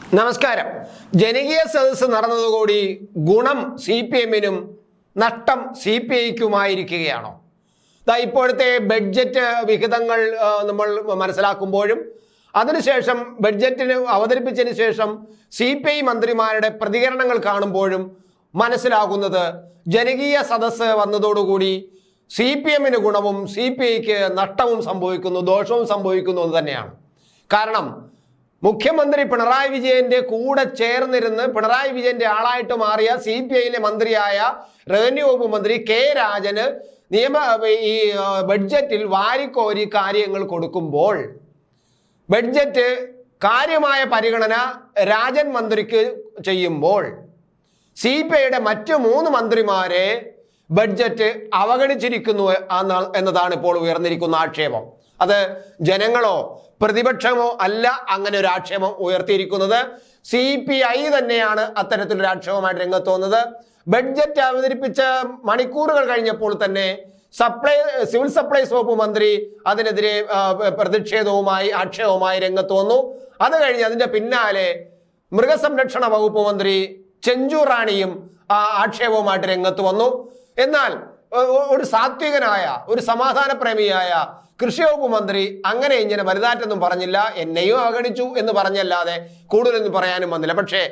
നമസ്കാരം. ജനകീയ സദസ്സ് നടന്നതുകൂടി ഗുണം സി പി എമ്മിനും നഷ്ടം സി പി ഐക്കുമായിരിക്കുകയാണോ ഇപ്പോഴത്തെ ബഡ്ജറ്റ് വിഹിതങ്ങൾ നമ്മൾ മനസ്സിലാക്കുമ്പോഴും അതിനുശേഷം ബഡ്ജറ്റിന് അവതരിപ്പിച്ചതിന് ശേഷം സി പി ഐ മന്ത്രിമാരുടെ പ്രതികരണങ്ങൾ കാണുമ്പോഴും മനസ്സിലാകുന്നത് ജനകീയ സദസ്സ് വന്നതോടുകൂടി സി പി എമ്മിന് ഗുണവും സി പി ഐക്ക് നഷ്ടവും സംഭവിക്കുന്നു ദോഷവും സംഭവിക്കുന്നു എന്ന് തന്നെയാണ്. കാരണം മുഖ്യമന്ത്രി പിണറായി വിജയന്റെ കൂടെ ചേർന്നിരുന്ന് പിണറായി വിജയന്റെ ആളായിട്ട് മാറിയ സി പി ഐയിലെ മന്ത്രിയായ റവന്യൂ വകുപ്പ് മന്ത്രി കെ രാജന് നിയമ ഈ ബഡ്ജറ്റിൽ വാരിക്കോരി കാര്യങ്ങൾ കൊടുക്കുമ്പോൾ ബഡ്ജറ്റ് കാര്യമായ പരിഗണന രാജൻ മന്ത്രിക്ക് ചെയ്യുമ്പോൾ സി പി ഐയുടെ മറ്റു മൂന്ന് മന്ത്രിമാരെ ബഡ്ജറ്റ് അവഗണിച്ചിരിക്കുന്നു എന്ന- എന്നതാണ് ഇപ്പോൾ ഉയർന്നിരിക്കുന്ന ആക്ഷേപം. അത് ജനങ്ങളോ പ്രതിപക്ഷമോ അല്ല അങ്ങനെ ഒരു ആക്ഷേപം ഉയർത്തിയിരിക്കുന്നത് സി പി ഐ തന്നെയാണ് അത്തരത്തിലൊരു ആക്ഷേപമായിട്ട് രംഗത്ത് വന്നത്. ബഡ്ജറ്റ് അവതരിപ്പിച്ച മണിക്കൂറുകൾ കഴിഞ്ഞപ്പോൾ തന്നെ സപ്ലൈ സിവിൽ സപ്ലൈസ് വകുപ്പ് മന്ത്രി അതിനെതിരെ പ്രതിഷേധവുമായി ആക്ഷേപവുമായി രംഗത്ത് വന്നു. അത് കഴിഞ്ഞ് അതിന്റെ പിന്നാലെ മൃഗസംരക്ഷണ വകുപ്പ് മന്ത്രി ചെഞ്ചു റാണിയും ആക്ഷേപവുമായിട്ട് രംഗത്ത് വന്നു. എന്നാൽ ഒരു സാത്വികനായ ഒരു സമാധാന പ്രേമിയായ കൃഷി വകുപ്പ് മന്ത്രി അങ്ങനെ ഇങ്ങനെ വലുതായിട്ടൊന്നും പറഞ്ഞില്ല. എന്നെയും അവഗണിച്ചു എന്ന് പറഞ്ഞല്ലാതെ കൂടുതലൊന്നും പറയാനും വന്നില്ല. പക്ഷേ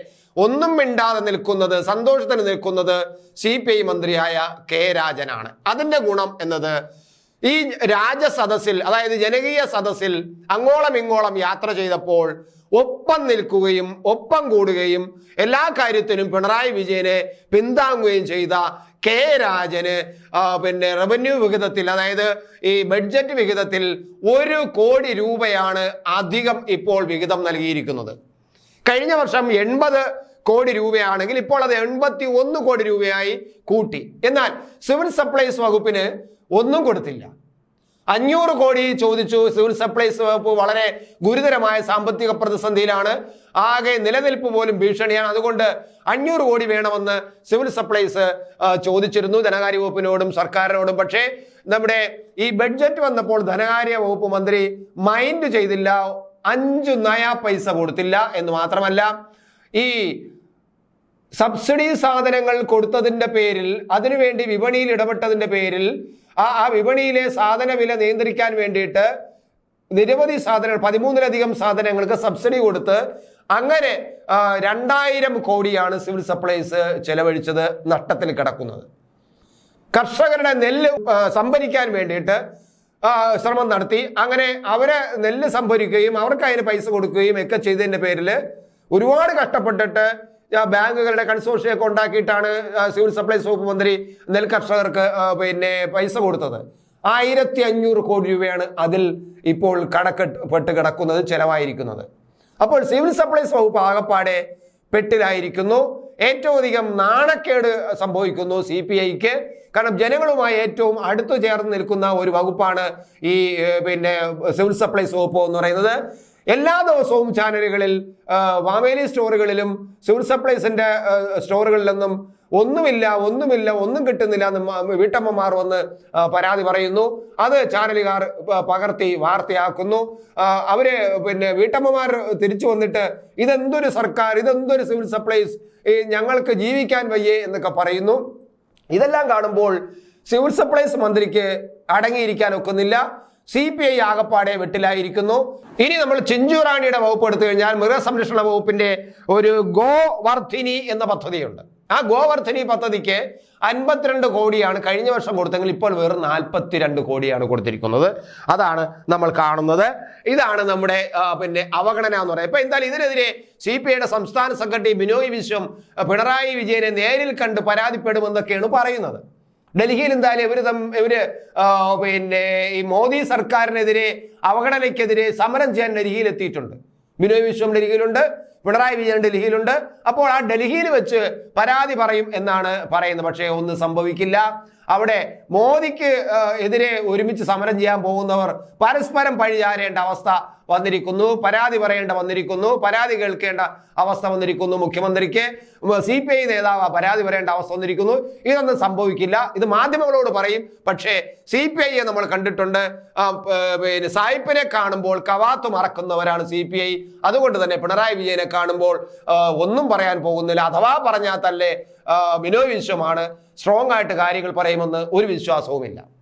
ഒന്നും മിണ്ടാതെ നിൽക്കുന്നത് സന്തോഷത്തിന് നിൽക്കുന്നത് സി പി ഐ മന്ത്രിയായ കെ രാജനാണ്. അതിന്റെ ഗുണം എന്നത് ഈ രാജസദസ്സിൽ അതായത് ജനകീയ സദസ്സിൽ അങ്ങോളം ഇങ്ങോളം യാത്ര ചെയ്തപ്പോൾ ഒപ്പം നിൽക്കുകയും ഒപ്പം കൂടുകയും എല്ലാ കാര്യത്തിനും പിണറായി വിജയനെ പിന്താങ്ങുകയും ചെയ്ത കെ രാജന് പിന്നെ റവന്യൂ വിഹിതത്തിൽ അതായത് ഈ ബഡ്ജറ്റ് വിഹിതത്തിൽ ഒരു കോടി രൂപയാണ് അധികം ഇപ്പോൾ വിഹിതം നൽകിയിരിക്കുന്നത്. കഴിഞ്ഞ വർഷം എൺപത് കോടി രൂപയാണെങ്കിൽ ഇപ്പോൾ അത് എൺപത്തി ഒന്ന് കോടി രൂപയായി കൂട്ടി. എന്നാൽ സിവിൽ സപ്ലൈസ് വകുപ്പിന് ഒന്നും കൊടുത്തില്ല. അഞ്ഞൂറ് കോടി ചോദിച്ചു. സിവിൽ സപ്ലൈസ് വകുപ്പ് വളരെ ഗുരുതരമായ സാമ്പത്തിക പ്രതിസന്ധിയിലാണ്. ആകെ നിലനിൽപ്പ് പോലും ഭീഷണിയാണ്. അതുകൊണ്ട് അഞ്ഞൂറ് കോടി വേണമെന്ന് സിവിൽ സപ്ലൈസ് ചോദിച്ചിരുന്നു ധനകാര്യ വകുപ്പിനോടും സർക്കാരിനോടും. പക്ഷേ നമ്മുടെ ഈ ബഡ്ജറ്റ് വന്നപ്പോൾ ധനകാര്യ വകുപ്പ് മന്ത്രി മൈൻഡ് ചെയ്തില്ല. അഞ്ചു നയാ പൈസ കൊടുത്തില്ല എന്ന് മാത്രമല്ല ഈ സബ്സിഡി സാധനങ്ങൾ കൊടുത്തതിന്റെ പേരിൽ അതിനുവേണ്ടി വിപണിയിൽ ഇടപെട്ടതിന്റെ പേരിൽ ആ ആ വിപണിയിലെ സാധന വില നിയന്ത്രിക്കാൻ വേണ്ടിയിട്ട് നിരവധി സാധനങ്ങൾ പതിമൂന്നിലധികം സാധനങ്ങൾക്ക് സബ്സിഡി കൊടുത്ത് അങ്ങനെ രണ്ടായിരം കോടിയാണ് സിവിൽ സപ്ലൈസ് ചെലവഴിച്ചത് നട്ടത്തിൽ കിടക്കുന്നത്. കർഷകരുടെ നെല്ല് സംഭരിക്കാൻ വേണ്ടിയിട്ട് ശ്രമം നടത്തി. അങ്ങനെ അവരെ നെല്ല് സംഭരിക്കുകയും അവർക്ക് അതിന് പൈസ കൊടുക്കുകയും ഒക്കെ ചെയ്തതിന്റെ പേരിൽ ഒരുപാട് കഷ്ടപ്പെട്ടിട്ട് ബാങ്കുകളുടെ കൺസോർഷ്യമൊക്കെ ഉണ്ടാക്കിയിട്ടാണ് സിവിൽ സപ്ലൈസ് വകുപ്പ് മന്ത്രി നെൽ കർഷകർക്ക് പിന്നെ പൈസ കൊടുത്തത്. ആയിരത്തി അഞ്ഞൂറ് കോടി രൂപയാണ് അതിൽ ഇപ്പോൾ കണക്കെട്ട് കിടക്കുന്നത് ചെലവായിരിക്കുന്നത്. അപ്പോൾ സിവിൽ സപ്ലൈസ് വകുപ്പ് ആകപ്പാടെ പെട്ടിലായിരിക്കുന്നു. ഏറ്റവും അധികം നാണക്കേട് സംഭവിക്കുന്നു സി പി ഐക്ക്. കാരണം ജനങ്ങളുമായി ഏറ്റവും അടുത്തു ചേർന്ന് നിൽക്കുന്ന ഒരു വകുപ്പാണ് ഈ പിന്നെ സിവിൽ സപ്ലൈസ് വകുപ്പ് എന്ന് പറയുന്നത്. എല്ലാ ദിവസവും ചാനലുകളിൽ വാമേലി സ്റ്റോറുകളിലും സിവിൽ സപ്ലൈസിന്റെ സ്റ്റോറുകളിലൊന്നും ഒന്നുമില്ല ഒന്നുമില്ല ഒന്നും കിട്ടുന്നില്ല എന്ന് വീട്ടമ്മമാർ വന്ന് പരാതി പറയുന്നു. അത് ചാനലുകാർ പകർത്തി വാർത്തയാക്കുന്നു. അവരെ പിന്നെ വീട്ടമ്മമാർ തിരിച്ചു വന്നിട്ട് ഇതെന്തൊരു സർക്കാർ ഇതെന്തൊരു സിവിൽ സപ്ലൈസ് ഞങ്ങൾക്ക് ജീവിക്കാൻ വയ്യേ എന്നൊക്കെ പറയുന്നു. ഇതെല്ലാം കാണുമ്പോൾ സിവിൽ സപ്ലൈസ് മന്ത്രിക്ക് അടങ്ങിയിരിക്കാൻ ഒക്കുന്നില്ല. സി പി ഐ ആകപ്പാടെ വെട്ടിലായിരിക്കുന്നു. ഇനി നമ്മൾ ചിഞ്ചുറാണിയുടെ വകുപ്പ് എടുത്തു കഴിഞ്ഞാൽ മൃഗസംരക്ഷണ വകുപ്പിന്റെ ഒരു ഗോവർധിനി എന്ന പദ്ധതിയുണ്ട്. ആ ഗോവർധിനി പദ്ധതിക്ക് അൻപത്തിരണ്ട് കോടിയാണ് കഴിഞ്ഞ വർഷം കൊടുത്തെങ്കിൽ ഇപ്പോൾ വെറും നാൽപ്പത്തിരണ്ട് കോടിയാണ് കൊടുത്തിരിക്കുന്നത്. അതാണ് നമ്മൾ കാണുന്നത്. ഇതാണ് നമ്മുടെ പിന്നെ അവഗണന എന്ന് പറയുന്നത്. ഇപ്പൊ എന്തായാലും ഇതിനെതിരെ സി പി ഐയുടെ സംസ്ഥാന സെക്രട്ടറി ബിനോയ് വിശ്വം പിണറായി വിജയനെ നേരിൽ കണ്ട് പരാതിപ്പെടുമെന്നൊക്കെയാണ് പറയുന്നത്. ഡൽഹിയിൽ എന്തായാലും ഇവർ ഇവർ പിന്നെ ഈ മോദി സർക്കാരിനെതിരെ അവഗണനയ്ക്കെതിരെ സമരം ചെയ്യാൻ ഡൽഹിയിൽ എത്തിയിട്ടുണ്ട്. ബിനോയ് വിശ്വം ഡൽഹിയിലുണ്ട്. പിണറായി വിജയൻ ഡൽഹിയിലുണ്ട്. അപ്പോൾ ആ ഡൽഹിയിൽ വെച്ച് പരാതി പറയും എന്നാണ് പറയുന്നത്. പക്ഷേ ഒന്നും സംഭവിക്കില്ല. അവിടെ മോദിക്ക് എതിരെ ഒരുമിച്ച് സമരം ചെയ്യാൻ പോകുന്നവർ പരസ്പരം പഴിചാരേണ്ട അവസ്ഥ വന്നിരിക്കുന്നു. പരാതി പറയേണ്ട വന്നിരിക്കുന്നു. പരാതി കേൾക്കേണ്ട അവസ്ഥ വന്നിരിക്കുന്നു മുഖ്യമന്ത്രിക്ക്. സി പി ഐ നേതാവ് പരാതി പറയേണ്ട അവസ്ഥ വന്നിരിക്കുന്നു. ഇതൊന്നും സംഭവിക്കില്ല. ഇത് മാധ്യമങ്ങളോട് പറയും. പക്ഷേ സി പി ഐയെ നമ്മൾ കണ്ടിട്ടുണ്ട് പിന്നെ സായിപ്പിനെ കാണുമ്പോൾ കവാത്ത് മറക്കുന്നവരാണ് സി പി ഐ അതുകൊണ്ട് തന്നെ പിണറായി വിജയനെ കാണുമ്പോൾ ഒന്നും പറയാൻ പോകുന്നില്ല. അഥവാ പറഞ്ഞാൽ തന്നെ മിനോ വിശ്വമാണ്. സ്ട്രോങ് ആയിട്ട് കാര്യങ്ങൾ പറയുമെന്ന് ഒരു വിശ്വാസവുമില്ല.